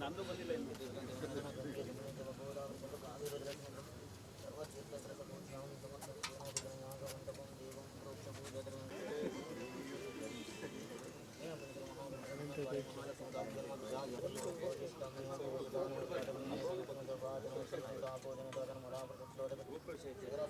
ನಂದು ಬಂದಿಲ್ಲ ഉപേക്ഷിച്ച് ഇവരെ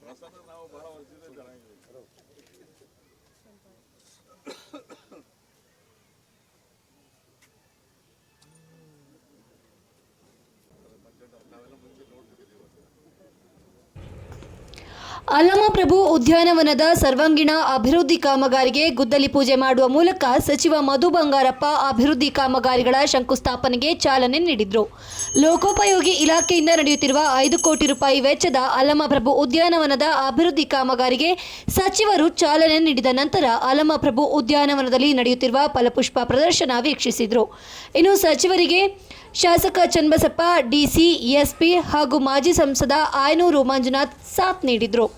ಪ್ರಸನ್ನ ನಾವು ಬಹಳ ಚೆನ್ನಾಗಿದ್ದೀವಿ ಅಲ್ಲಮಪ್ರಭು ಉದ್ಯಾನವನದ ಸರ್ವಾಂಗೀಣ ಅಭಿವೃದ್ಧಿ ಕಾಮಗಾರಿಗೆ ಗುದ್ದಲಿ ಪೂಜೆ ಮಾಡುವ ಮೂಲಕ ಸಚಿವ ಮಧು ಬಂಗಾರಪ್ಪ ಅಭಿವೃದ್ಧಿ ಕಾಮಗಾರಿಗಳ ಶಂಕುಸ್ಥಾಪನೆಗೆ ಚಾಲನೆ ನೀಡಿದರು. ಲೋಕೋಪಯೋಗಿ ಇಲಾಖೆಯಿಂದ ನಡೆಯುತ್ತಿರುವ ಐದು ಕೋಟಿ ರೂಪಾಯಿ ವೆಚ್ಚದ ಅಲ್ಲಮಪ್ರಭು ಉದ್ಯಾನವನದ ಅಭಿವೃದ್ಧಿ ಕಾಮಗಾರಿಗೆ ಸಚಿವರು ಚಾಲನೆ ನೀಡಿದ ನಂತರ ಅಲ್ಲಮಪ್ರಭು ಉದ್ಯಾನವನದಲ್ಲಿ ನಡೆಯುತ್ತಿರುವ ಫಲಪುಷ್ಪ ಪ್ರದರ್ಶನ ವೀಕ್ಷಿಸಿದರು. ಇನ್ನು ಸಚಿವರಿಗೆ ಶಾಸಕ ಚನ್ನಬಸಪ್ಪ, ಡಿಸಿ, ಎಸ್ಪಿ ಹಾಗೂ ಮಾಜಿ ಸಂಸದ ಆಯನೂರು ಮಂಜುನಾಥ್ ಸಾಥ್ ನೀಡಿದರು.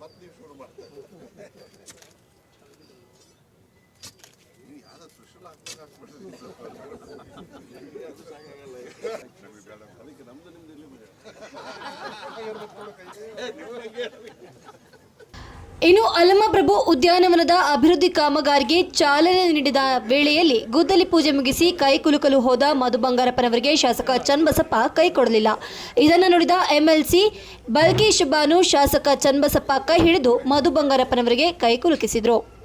ಮತ್ತೆ ನೀವು ಶುರು ಮಾಡ್ತಾರೆ ನೀವು ಯಾವ್ದು ಸುಶೀಲ ಅದು ಸಾಕಾಗಲ್ಲ ನಮಗೆ ಬೇಡ. ಅದಕ್ಕೆ ನಮ್ದು ನಿಮ್ದು ಇಲ್ಲಿ ಇನ್ನು ಅಲಮಪ್ರಭು ಉದ್ಯಾನವನದ ಅಭಿವೃದ್ಧಿ ಕಾಮಗಾರಿಗೆ ಚಾಲನೆ ನೀಡಿದ ವೇಳೆಯಲ್ಲಿ ಗುದ್ದಲಿ ಪೂಜೆ ಮುಗಿಸಿ ಕೈ ಕುಲುಕಲು ಹೋದ ಮಧು ಬಂಗಾರಪ್ಪನವರಿಗೆ ಶಾಸಕ ಚನ್ನಬಸಪ್ಪ ಕೈ ಕೊಡಲಿಲ್ಲ. ಇದನ್ನು ನೋಡಿದ ಎಂಎಲ್ಸಿ, ಬಲ್ಕೇಶ್ ಬಾನು ಶಾಸಕ ಚನ್ನಬಸಪ್ಪ ಕೈ ಹಿಡಿದು ಮಧು ಬಂಗಾರಪ್ಪನವರಿಗೆ ಕೈ ಕುಲುಕಿಸಿದರು.